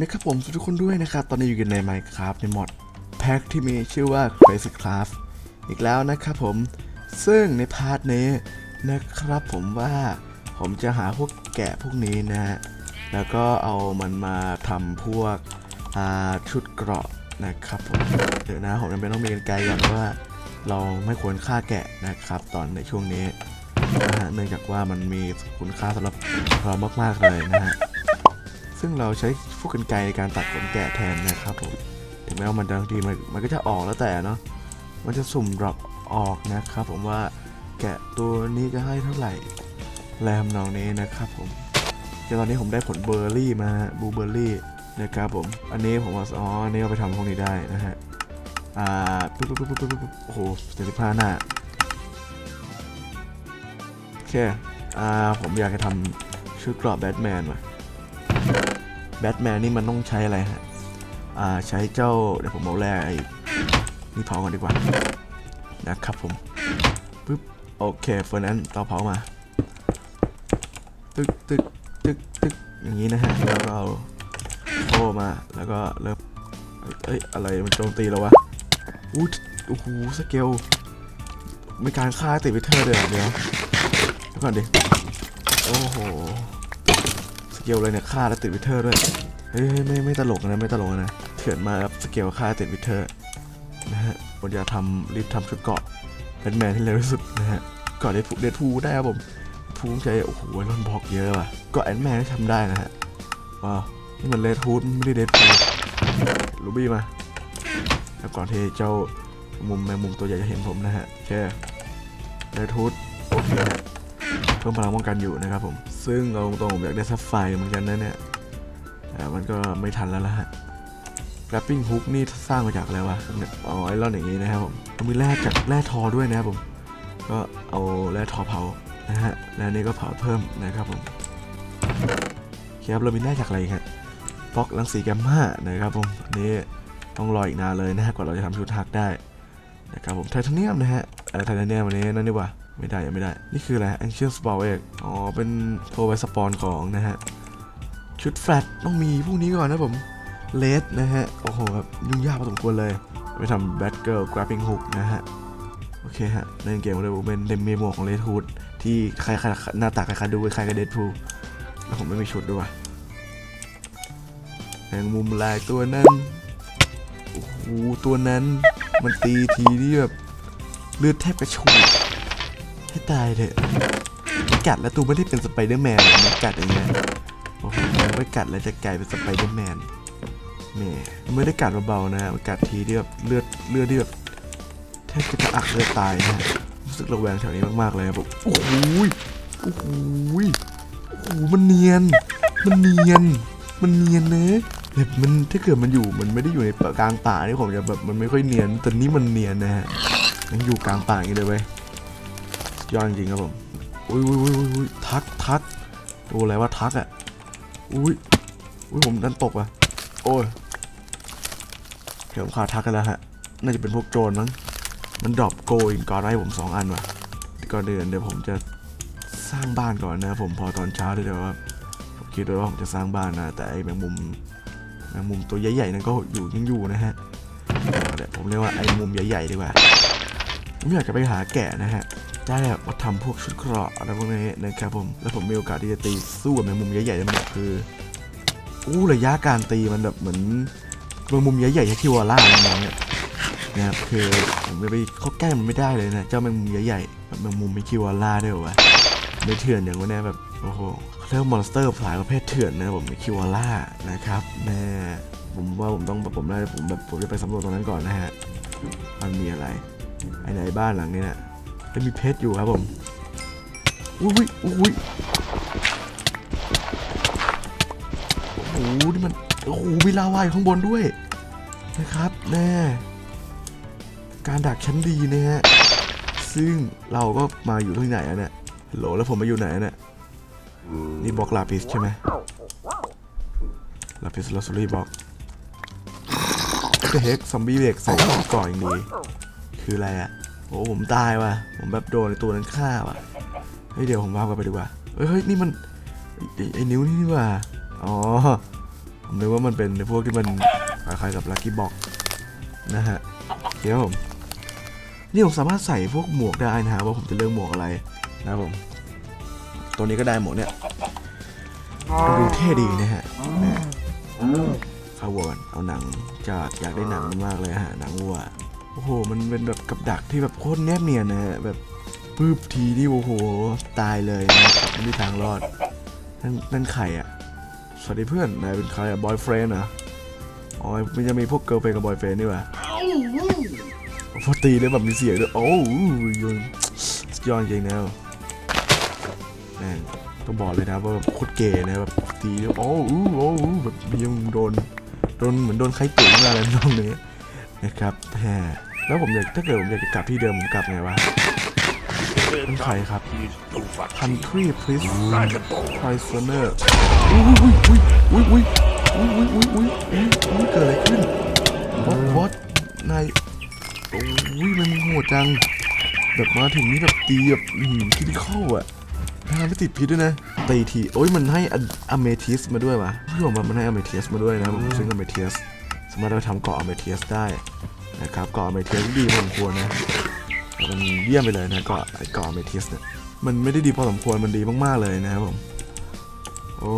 นะครับผมทุกคนด้วยนะครับ ตอนนี้อยู่กันใน Minecraft ในมอดแพ็กที่มีชื่อว่า Crazy Craft อีกแล้วนะครับผม ซึ่งในพาร์ทนี้นะครับผมว่าผมจะหาพวกแกะพวกนี้นะฮะ แล้วก็เอามันมาทำพวกชุดเกราะนะครับผม เดี๋ยวนะผมจำเป็นต้องมีกันไกลก่อนเพราะว่า เราไม่ควรฆ่าแกะนะครับ ตอนในช่วงนี้นะฮะเนื่องจากว่ามันมีคุณค่าสำหรับเรามากๆเลยนะฮะ ซึ่งเราใช้พวกกันไกในการตัดขนแกะแทนนะครับผมถึงแม้ว่ามันบางทีมันมันก็จะออกแล้วแต่เนาะมันจะสุ่มดรอปออกนะครับ ผมว่าแกะตัวนี้จะให้เท่าไหร่แรมนองนี้นะครับผมแต่ตอนนี้ผมได้ผลเบอร์รี่มาบูเบอร์รี่นะครับผมอันนี้ผมเอาอ๋ออันนี้เอาไปทำพวกนี้ได้นะฮะอ่าปุ๊บปุ๊บปุ๊บปุ๊บปุ๊บโอ้โหเจ็ดสิบห้าหน้าโอเคอ่าผมอยากจะทำชุดกราะแบทแมนว่ะ แบทแมนนี่มันต้องใช้อะไรฮะ อ่าใช้เจ้าเดี๋ยวผมเอาแร่ไอ้นี่เผาก่อนดีกว่า นะครับผมปึ๊บโอเคเฟอร์นั้นเตาเผามา ตึกตึกตึกตึกอย่างนี้นะฮะแล้วก็เอาโอ้มาแล้วก็เริ่มเอ้ยอะไรมันโจมตีเราวะอู้โอ้โหสเกลมีการฆ่าติดวิเทอเลยเหรอดี๋ยวเดี๋ยวก่อนดิโอ้โห เกลเลยเนี่ยฆ่าแล้วติดวิเทอร์ด้วยเฮ้ยไม่ไม่ตลกนะไม่ตลกนะเถื่อนมาครับสเกลฆ่าติดวิเทอร์นะฮะผมจะทำรีบทำชุดเกาะแบทแมนที่เร็วที่สุดนะฮะเกาะเดดพูเดดพูได้ครับผมพูใช้โอ้โหไอรอนบอกเยอะว่ะกาะแอนแมนที่ทำได้นะฮะว้าวนี่มันเลดทูดไม่ได้เดดพูลูบี้มาแล้วก่อนที่เจ้ามุมแมงมุมตัวใหญ่จะเห็นผมนะฮะโอเคเลดทูดโอเคเพิ่มพลังป้องกันอยู่นะครับผม ซึ่งเอาตรงผมอยากได้ซัฟไฟเหมือนกันนะเนี่ยแต่มันก็ไม่ทันแล้วล่ะฮะ grappling hook นี่สร้างมาจากอะไรวะเนี่ยอ๋อไอรอนอย่างนี้นะครับผมมันมีแร่จากแร่ทอด้วยนะครับผม ก็เอาแร่ทอเผานะฮะ แล้วนนี้ก็เผาเพิ่มนะครับผมครับเรามีแร่จากอะไรอีกฮะฟอกรังสีแกมมานะครับผมอันนี้ต้องรออีกนานเลยนะฮะกว่าเราจะทำชุดทักได้นะครับผมไทเทเนียมนะฮะไทเทเนียมอันนี้นั่นดีกว่า ไม่ได้ยังไม่ได้ นี่คืออะไร ancient spawn egg อ๋อ เป็นโทรไวสปอนของนะฮะ ชุดแฟลตต้องมีพวกนี้ก่อนนะผมเลสนะฮะ โอ้โหแบบยุ่งยากพอสมควรเลย ไปทำแบทเกิลกราฟปิ้งฮุกนะฮะ โอเคฮะเล่นเกมเลยผมเป็นเดมเมโมของเลดฮูดที่ใครๆหน้าตาใคล้ายๆดูใคล้ายๆกับเดดพูแล้วผมไม่มีชุดด้วยแมงมุมลายตัวนั้น โอ้โห ตัวนั้น มันตีทีที่แบบเลือดแทบกระชูด ตายเถอะกัดแล้วตัวไม่ได้เป็นสไปเดอร์แมนเลยมันกัดอย่างเงี้ยโอ้โหไม่กัดแล้วจะกลายเป็นสไปเดอร์แมนแหมไม่ได้กัดเบาๆนะกัดทีที่แบบเลือดเลือดที่แบบแทบจะกระอักเลือดตายนะรู้สึกระแวงแถวนี้มากๆเลยครับโอ้โหโอ้โหโอ้โหมันเนียน มันเนียน มันเนียนนะแบบมันถ้าเกิดมันอยู่มันไม่ได้อยู่ในกลางป่านี่ผมจะแบบมันไม่ค่อยเนียนแต่นี่มันเนียนนะฮะมันอยู่กลางป่าอย่างนี้เลยเว้ย ยอดจริงครับผม อุ้ยอุ้ยอุ้ยอุ้ยทักทักโอ้อะไรว่าทักอะ อุ้ยอุ้ยผมดันตกอะ โอ้ยเดี๋ยวผมขาดทักกันแล้วฮะ น่าจะเป็นพวกโจรมั้ง มันดรอปโกอินก่อนให้ผมสองอันว่ะก่อนเดือนเดี๋ยวผมจะสร้างบ้านก่อนนะผมพอตอนเช้าเดี๋ยวว่าผมคิดไว้ว่าผมจะสร้างบ้านนะ แต่ไอ้แมงมุมแมงมุมตัวใหญ่ๆนั่นก็อยู่ยังอยู่นะฮะเอาเดี๋ยวผมเรียกว่าไอ้มุมใหญ่ๆดีกว่าผมอยากจะไปหาแกะนะฮะ ได้แบบมาทำพวกชุดเกราะอะไรพวกนี้นะครับผมแล้วผมมีโอกาสที่จะตีสู้กับแมงมุมใหญ่ๆได้มันแบบคืออู้ระยะการตีมันแบบเหมือนแมงมุมใหญ่ๆที่คิวาร่าอะไรอย่างเงี้ยนะครับคือผมไปเข้าใกล้มันไม่ได้เลยนะเจ้าแมงมุมใหญ่ๆแบบแมงมุมไม่คิวาร่าด้วยวะไม่เถื่อนอย่างว่าเนี่ยแบบโอ้โหเรียกว่ามอนสเตอร์สายประเภทเถื่อนนะผมไม่คิวาร่านะครับแม่ผมว่าผมต้องผมได้ผมแบบผมจะไปสำรวจตรงนั้นก่อนนะฮะมันมีอะไรไอ้ไหนบ้านหลังนี้เนี่ย จะมีเพชรอยู่ครับผมอุ้ยอุ้ยโอ้โหนี่มันโอ้โหมีลาวาอยู่ข้างบนด้วยนะครับแน่การดักชั้นดีนะฮะซึ่งเราก็มาอยู่ที่ไหนอะเนี่ยฮัลโหลแล้วผมมาอยู่ไหนอะเนี่ยนี่บล็อกลาปิสใช่ไหมลาปิสลอสซอรี่บล็อกเฮกซอมบี้เบรกใส่ก่อนอย่างดีคืออะไรอะ โอ้ผมตายว่ะ ผมแบบโดนไอ้ตัวนั้นฆ่าว่ะ เฮ้ยเดี๋ยวผมวาร์ปกลันไปดีกว่า เฮ้ยเฮ้ยนี่มันไอ้ไอ้นิ้วนี่นี่ว่ะอ๋อผผมนึกว่ามันเป็นพวกที่มันคล้ายๆกับลั c กี้บ็อกนะฮะเดี๋ยวผมนี่ผมสามารถใส่พวกหมวกได้นะฮะว่าผมจะเลือกหมวกอะไรนะครับผม ตัวนี้ก็ได้หมวกเนี่ยก็ดูเท่ดีนะฮะแหม่เข้าวัวกันเอาหนังจากอยากได้หนังมันมากเลยฮะหนังวัว โอ้โห มันเป็นแบบกับดักที่แบบโคตรแนบเนียนนะฮะแบบปื๊บทีนี่โอ้โห ตายเลยนะไม่มีทางรอด นั่นนั่นใครอะสวัสดีเพื่อนนายเป็นใครอะบอยเฟรนด์เหรออ๋อมันจะมีพวกเกิร์ลเฟรนกับ บอยเฟรนด์นี่หว่าพอตีแล้วแบบมีเสียงด้วยโอ้ยยนสุดยอดจริงนะแม่งต้องบอกเลยนะว่าแบบโคตรเก๋นะแบบตีแล้วโอ้อู้โอ้แบบยังโดนโดนเหมือนโดนใครตุ๋ยอะไรน้องนี้ นะครับแหมแล้วผมอยากถ้าเกิดผมอยากจะกลับที่เดิมผมกลับไงวะเป็นใครครับ Country Priest Prisoner อุ้ยอุ้ยอุ้ยอุ้ยอุ้ยอุ้ยอุ้ยอุ้ยอุ้ยเกิดอะไรขึ้น What What นายโอ้ยมันโหดจังแบบมาถึงนี่แบบตีแบบอืมคิดที่เข้าอะทำไม่ติดพิษด้วยนะตีทีโอ้ยมันให้อเมทิสมาด้วยวะพี่ผมว่ามันให้อเมทิสมาด้วยนะผมซื้ออเมทิส สามารถเอาไปทำเกาะอเมทิสได้นะครับเกาะอเมทิสดีพอสมควรนะมันเยี่ยมไปเลยนะเกาะไอ้เกาะอเมทิสเนี่ยมันไม่ได้ดีพอสมควรมันดีมากๆเลยนะครับผมโอ้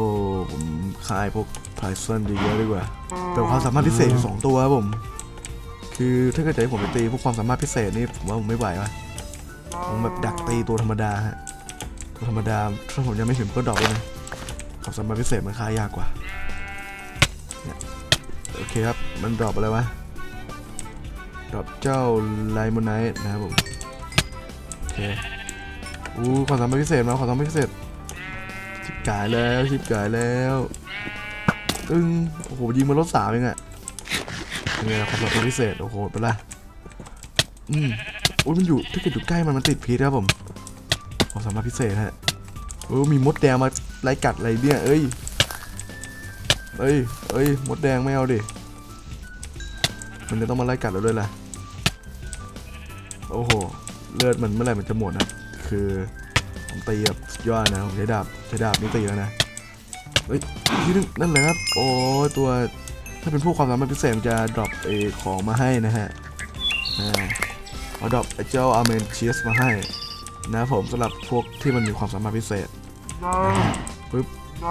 ผมคายพวกไพซอนดีเยอะดีกว่าแต่ความสามารถพิเศษสองตัวครับผมคือถ้าเกิดจะให้ผมไปตีพวกความสามารถพิเศษนี่ผมว่าผมไม่ไหววะผมแบบดักตีตัวธรรมดาฮะตัวธรรมดาถ้าผมยังไม่ถึงก็ดรอปเลยนะความสามารถพิเศษมันคายยากกว่า อเคครับ มันดรอปอะไรวะ ดรอปเจ้าไลมอนไนท์นะครับผม โอเค อู้ความสามารถพิเศษมาความสามารถพิเศษ ชิบกายแล้วชิบกายแล้วตึ้งโอ้โหยิงมาลดสามเองอะยังไงล่ะความสามารถพิเศษ โอ้โหไปละอืมโอ้ยมันอยู่ถ้าเกิดอยู่ใกล้มันมันติดพิษครับผมความสามารถพิเศษฮะโอ้มีมดแดงมาไล่กัดอะไรเนี่ยเอ้ย เอ้ยเอ้ยมดแดงไม่เอาดิ มันจะต้องมาไล่กัดเราด้วยล่ะ โอ้โห เลือดมันเมื่อไหร่มันจะหมดนะคือผมตีแบบยอดนะผมใช้ดาบใช้ดาบนี่ตีแล้วนะเฮ้ยที่นึงนั่นแหละครับ โอ้ตัวถ้าเป็นพวกความสามารถพิเศษมันจะดรอปเอของมาให้นะฮะเอาดรอปไอเจ้าอาร์เมนเชียสมาให้ นะผมสำหรับพวกที่มันมีความสามารถพิเศษปึ๊บโ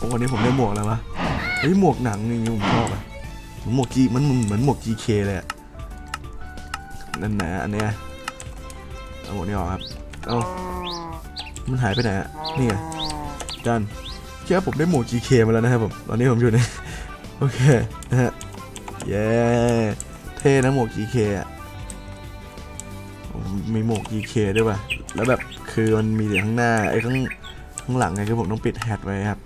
อ้วันนี้ผมได้หมวกแล้ววะ เฮ้ยหมวกหนังนี่ผมชอบอะเหมือนหมวกจีมันเหมือนหมวก GK เลยอะนั่นนะอันเนี้ยเอาหมวกนี้ออกครับเอามันหายไปไหนอะนี่ไงจันแค่ผมได้หมวก GK มาแล้วนะครับผมตอนนี้ผมอยู่ในโอเคนะฮะเย้เท่นะหมวก GK อะมมีหมวก GK ด้วยป่ะ แล้วแบบคือมันมีแต่ข้างหน้าไอ้ข้างข้างหลังไงคือผมต้องปิดแฮตไว้ครับ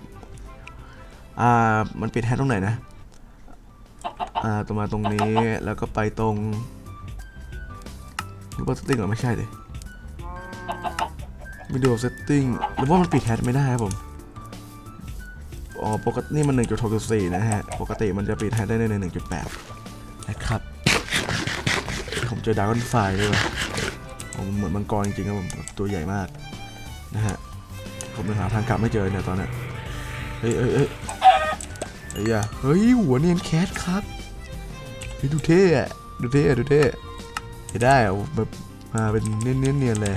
อ่า มันปิดแฮตตรงไหนนะ อ่าตรงมาตรงนี้แล้วก็ไปตรงหรือว่าสติ๊กเหรอไม่ใช่ดิวิดีโอเซตติ้งหรือว่ามันปิดแฮชไม่ได้ครับผมอ๋อปกตินี่มัน1.6.4 นะฮะ ปกติมันจะปิดแฮชได้ใน1.8 นะครับ ผมเจอดากอนไฟด้วยว่ะผมเหมือนมังกรจริงๆครับผมตัวใหญ่มากนะฮะผมหาทางกลับไม่เจอเนี่ยตอนเนี้ยเฮ้ยเฮ้ย เฮ้ยเฮ้ยอะเฮ้ยหัวเนียนแคทครับเฮ้ยดูเท่ดูเท่ดูเท่เห็นได้อะแบบมาเป็นเนียนๆเนียนเลย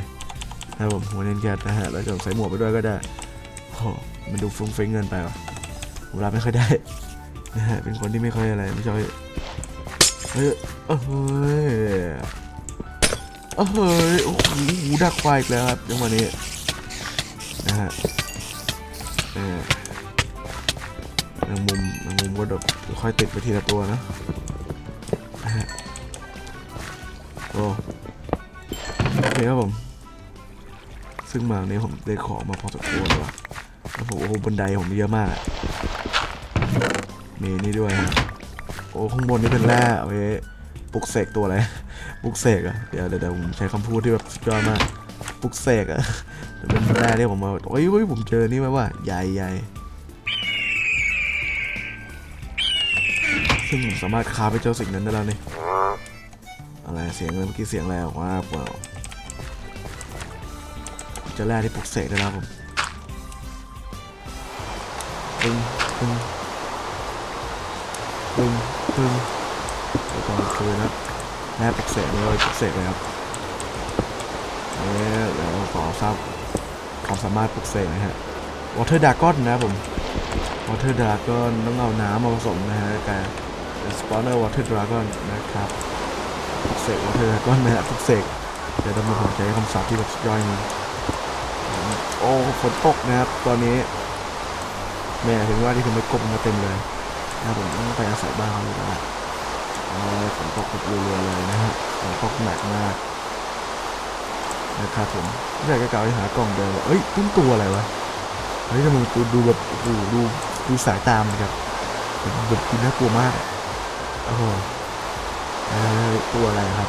นะครับผมหัวเน้นแก๊สนะฮะแล้วจะใส่หมวกไปด้วยก็ได้โอ้มันดูฟุ้งเฟ้งเงินไปว่ะผมรับไม่ค่อยได้นะฮะเป็นคนที่ไม่ค่อยอะไรไม่ชอบเฮ้ยเอ้ยเอ้ยโอ้โหดักไฟอีกแล้วครับจังหวะนี้นะฮะเออมงมุ มแมงมุมก็แบค่อยติดไปทีละตัวนะฮะโอ้โอเคครับผม ซึ่งมาเนี่ยผมได้ของมาพอสมควรเลยว่ะแล้วผมโอ้โหบันไดผมเยอะมาก มีนี่ด้วยฮะโอ้ข้างบนนี่เป็นแร่เอาไว้ปลุกเสกตัวอะไรปลุกเสกอะเดี๋ยวเดี๋ยวผมใช้คำพูดที่แบบสุดยอดมากปลุกเสกอะเป็นแร่ที่ผมมาโอ้ยเฮ้ยผมเจอนี่ไหมว่าใหญ่ใหญ่ ซึ่งผมสามารถคาไปเจ้าสิ่งนั้นได้แล้วนี่อะไรเสียงอะไรเมื่อกี้เสียงอะไรออกมาเปล่าจะแร่ที่ปลุกเสกได้แล้วครับผมปึ้งปึ้งปปึ้งปึ้งอุปกรณ์คืนนะครับแม่ปลุกเสกเลยปลุกเสกเลยครับเอ๊ะเดี๋ยวขอทราบความสามารถปลุกเสกนะฮะวอเตอร์ดากอนนะครับผมวอเตอร์ดากอนต้องเอาน้ำมาผสมนะฮะแต่เป็น สปอนเนอร์วอเตอร์ดรากอนนะครับเสกวอเตอร์ดากอนนะฮะทุกเสกเดี๋ยวต้องมาผมใช้คำศัพท์ที่แบบสุดย่อยนึงโอ้ฝนตกนะครับตอนนี้แม่ถึงว่าที่ผมไม่กบมาเต็มเลยนะผมต้องไปอาศัยบ้านเขาอยู่แล้วเออฝนตกแบบรัวๆเลยนะฮะฝนตกหนักมากนะครับผมไม่อยากจะกล่าวไปหากล่องเดิมเอ้ยต้นตัวอะไรวะเฮ้ยทำไมดูดูแบบโอ้ดูดูสายตามนะครับแบบกินน่ากลัวมาก โอ้โหตัวอะไรครับ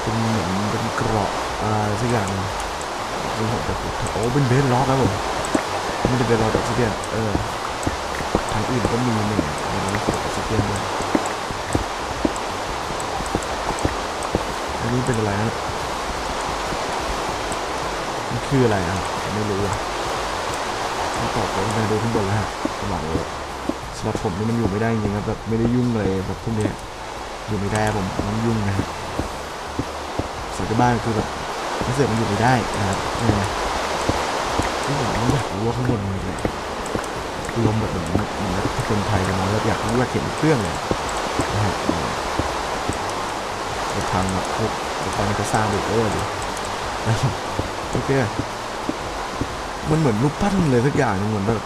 เป็นเหมือนเป็นเกราะอะไรสักอย่างเป็นของแบบโอ้เป็นเบสล็อกครับผมไมันจะเป็นล็อกจากซิเดียนเออทางอื่นก็มีเนี่ยเป็นล็อกจากซิเดียนด้วยอันนี้เป็นอะไรนะมันคืออะไรอะไม่รู้อะต้องตอบผมนะดูข้างบนแล้วฮะระหว่างรถ สำหรับผมนี่มันอยู่ไม่ได้จริงๆครับแบบไม่ได้ยุ่งเลยแบบพวกเนี้ยอยู่ไม่ได้ผมต้องยุ่งนะฮะส่วนที่บ้านคือแบบรู้สึกมันอยู่ไม่ได้นะครับนี่ยที่ผมต้องอยากรู้ว่าข้างบนมันมีอะไรลมแบบเหมือนเหมือนนักคนไทยกันมาแล้วอยากรู้อยากเห็นเครื่องเลยนะฮะจะทางแบบพวกอุปกรณ์จะสร้างเบรกเออร์ดินะครับโอเคมันเหมือนรูปปั้นเลยสักอย่างเหมือนแบบ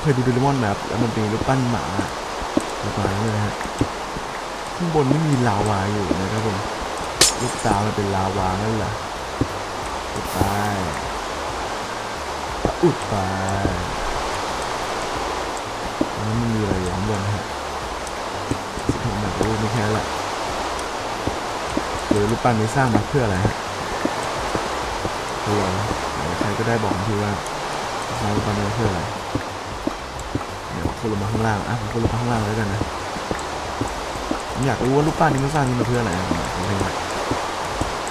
เคยดูเดลิมอนนะครับแล้วมันเป็นรูปปั้นหมาประมาณนั้นเลยฮะข้างบนไม่มีลาวาอยู่นะครับผมลูกตามันเป็นลาวานั่นแหละอุดไปอุดไปอันนั้นมันมีอะไรอยู่ข้างบนฮะสิ่งที่ผมอยากรู้ไม่แค่แหละคือรูปปั้นนี้สร้างมาเพื่ออะไรฮะเพื่อใครก็ได้บอกทีว่าสร้างรูปปั้นนี้เพื่ออะไร คุณลงมาข้างล่างอะผมคุณลงมาข้างล่างแล้วกันนะผมอยากรู้ว่ารูปปั้นนี้มันสร้างขึ้นมาเพื่ออะไรผมเอง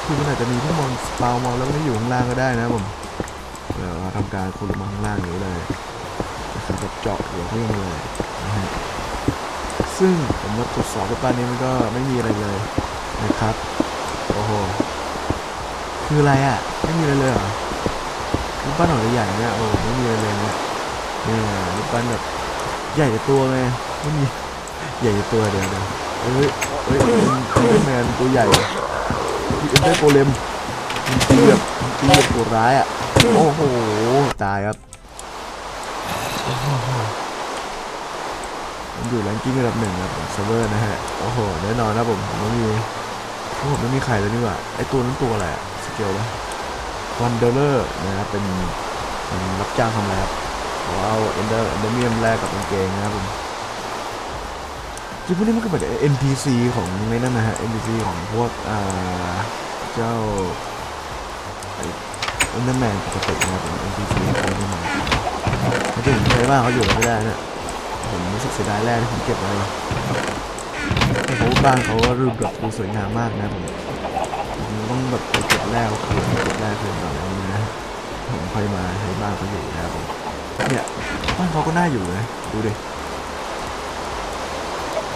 คือมันอาจจะมีพวกมอนสปาวมอนแล้วก็ไม่อยู่ข้างล่างก็ได้นะผมเดี๋ยวเราทำการคุณลงมาข้างล่างอย่างนี้เลยนะครับแบบเจาะหัวเครื่องเลยนะฮะซึ่งผมมาตรวจสอบรูปปั้นนี้มันก็ไม่มีอะไรเลยนะครับโอ้โหคืออะไรอะไม่มีอะไรเลยเหรอรูปปั้นของใหญ่เนี่ยโอ้ไม่มีอะไรเลยเนี่ยเนี่ยรูปปั้นแบบ ใหญ่ต,ตัวไงไม่มีใหญ่ตัวเดียวเดียวเอ้ยเอ้ยแมนตัวใหญ่ที่เอ็นได้โกเลมมันตีแบบมันตีแบบตัวร้ายอะโอ้โหตายครับโอ้โหมันอยู่แรงกิ้งระดับหนึ่งครับเซิร์ฟเวอร์นะฮะโอ้โหแน่นอนนะผมผมไม่มีผมไม่มีใครเลยนี่หว่าไอตัวนั้นตัวอะไรอะสเกลวะวันเดอร์นะครับเป็นเป็นรับจ้างทำอะไรครับ เราเอาเอนเดอร์เอนเดอร์เมียมแลกกับกางเกงนะครับผมจริงพวกนี้มันก็เหมือน NPC ของในนั่นนะฮะ NPC ของพวกอ่าเจ้าอ้เอนเดอร์แมนปกตินะครับเป็น NPC ของเอนเดอร์แมนไม่ถึงใช้บ้านเขาอยู่ไม่ได้นะผมรู้สึกเสียดายแร่ที่ผมเก็บไว้แต่เขาบ้านเขาก็รูปแบบดูสวยงามมากนะผมผมต้องแบบไปเก็บแร่เอาคืนเก็บแร่คืนก่อนแล้วนะผมค่อยมาให้บ้านเขาอยู่นะครับผม บ้านเขาก็น่าอยู่นะดูดิ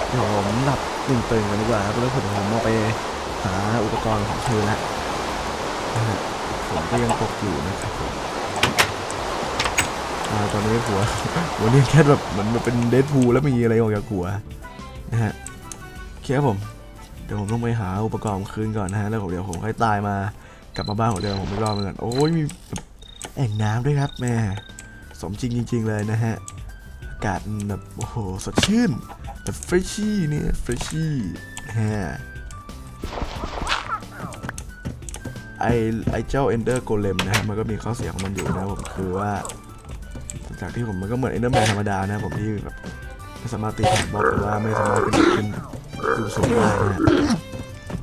เดี๋ยวผมหลับตึงตึงๆกันดีกว่าครับแล้วผมผมเอาไปหาอุปกรณ์ของเธอละผมก็ยังตกอยู่นะครับผมตอนนี้หัวหัวเนี่ยแค่แบบเหมือนมันเป็นเดดพูลแล้วมีอะไรออกจากหัวนะฮะโอเคครับผม เดี๋ยวผมต้องไปหาอุปกรณ์คืนก่อนนะฮะแล้วเดี๋ยวผมค่อยตายมากลับมาบ้านของเดิมผมไม่รอดเหมือนกันโอ้ยมีแอ่งน้ำด้วยครับแม่ สมจริงจริง ๆ เลยนะฮะ อากาศแบบโอ้โหสดชื่นแบบเฟรชชี่เนี่ยเฟรชชี่ฮะไอไอเจ้า Ender Golem นะฮะมันก็มีข้อเสียของมันอยู่นะผมคือว่า จากที่ผมมันก็เหมือน Enderman ธรรมดานะผมที่แบบไม่สามารถตีแผ่นบล็อกหรือว่าไม่สามารถขึ้นดูสูงได้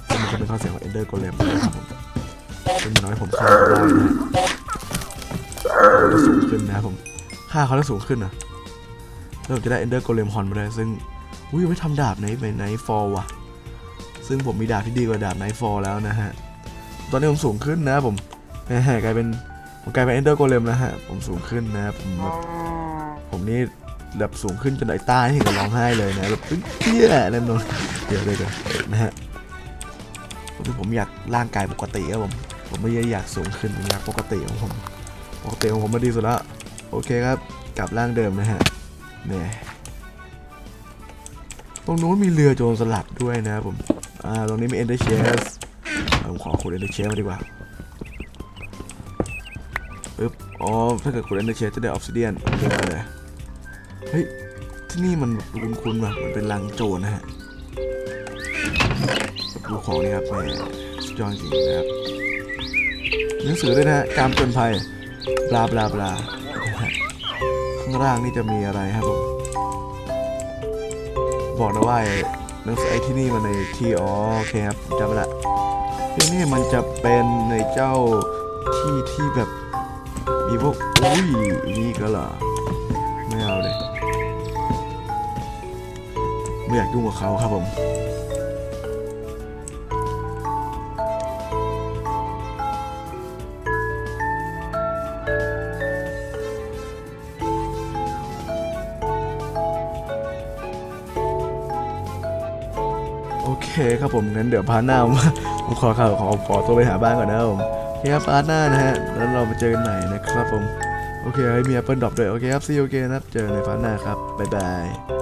นี่มันจะเป็นข้อเสียของ Ender Golem นะครับผมซึ่งอย่างน้อยผมฆ่าเขาได้นะ สูงขึ้นนะครับผมฆ่าเขาแล้วสูงขึ้นนะแล้วผมจะได้ Ender Golem Horn มาได้ซึ่งอุ้ยยังไม่ทำดาบไหนไปไนฟอลว่ะ ซึ่งผมมีดาบที่ดีกว่าดาบไนฟอลแล้วนะฮะ ตอนนี้ผมสูงขึ้นนะผมแหมกลายเป็นผมกลายเป็น Ender Golem แล้วฮะ ผมสูงขึ้นนะผมแบบผมนี่แบบสูงขึ้นจนไอ้ต้าที่ก็ร้องไห้เลยนะแบบเปี้ยอะไรนนเดี๋ยวเดี๋ยวเดี๋ยวนะฮะคือผมอยากร่างกายปกติครับผม ผมไม่ได้อยากสูงขึ้นผมอยากปกติของผม ปกติของผมมาดีสุดแล้วโอเคครับ กลับร่างเดิมนะฮะเนี่ยตรงนู้นมีเรือโจรสลัดด้วยนะครับผม อ่า ตรงนี้มีเอนเดอร์เชสผมขอขุดเอนเดอร์เชสมาดีกว่าปึ๊บ อ๋อ ถ้าเกิดขุดเอนเดอร์เชสจะได้ออฟซิเดียนเดินไปเลย เฮ้ย ที่นี่มันคุ้นๆว่ะมันเป็นรังโจรนะฮะดูของนี่ครับแมสุดยอดจริงนะครับ หนังสือด้วยนะฮะการจนภัย บลาบลาบลาข้างล่างนี่จะมีอะไรครับผมบอกนะว่าไอ้หนังสือไอ้ที่นี่มันในที่อ๋อโอเคครับจำละที่นี่มันจะเป็นในเจ้าที่ที่แบบมีพวกอุ้ยนี่ก็เหรอไม่เอาเลยไม่อยากยุ่งกับเขาครับผม เคครับผมงั้นเดี๋ยวพาร์ทหน้าผมขอข่าวขอขอตัวไปหาบ้านก่อนนะครับผมโอเคครับพาร์ทหน้านะฮะแล้วเรามาเจอกันใหม่นะครับผมโอเคเฮ้ยมี Apple Drop ด้วยโอเคครับซีโอเคนะครับเจอกันในพาร์ทหน้าครับบ๊ายบาย